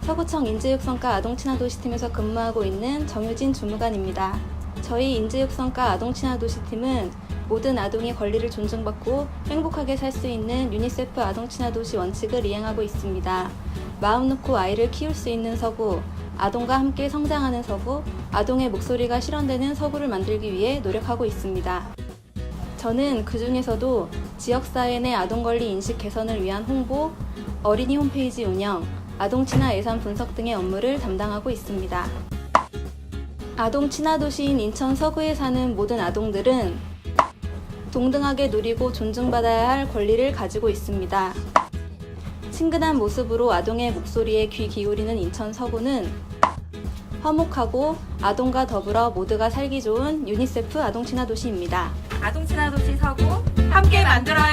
서구청 인재육성과 아동친화도시팀에서 근무하고 있는 정유진 주무관입니다. 저희 인재육성과 아동친화도시팀은 모든 아동의 권리를 존중받고 행복하게 살 수 있는 유니세프 아동친화도시 원칙을 이행하고 있습니다. 마음 놓고 아이를 키울 수 있는 서구, 아동과 함께 성장하는 서구, 아동의 목소리가 실현되는 서구를 만들기 위해 노력하고 있습니다. 저는 그 중에서도 지역사회 내 아동 권리 인식 개선을 위한 홍보, 어린이 홈페이지 운영, 아동 친화 예산 분석 등의 업무를 담당하고 있습니다. 아동 친화 도시인 인천 서구에 사는 모든 아동들은 동등하게 누리고 존중받아야 할 권리를 가지고 있습니다. 친근한 모습으로 아동의 목소리에 귀 기울이는 인천 서구는 화목하고 아동과 더불어 모두가 살기 좋은 유니세프 아동 친화 도시입니다. 아동 친화 도시 서구 함께 만들어요.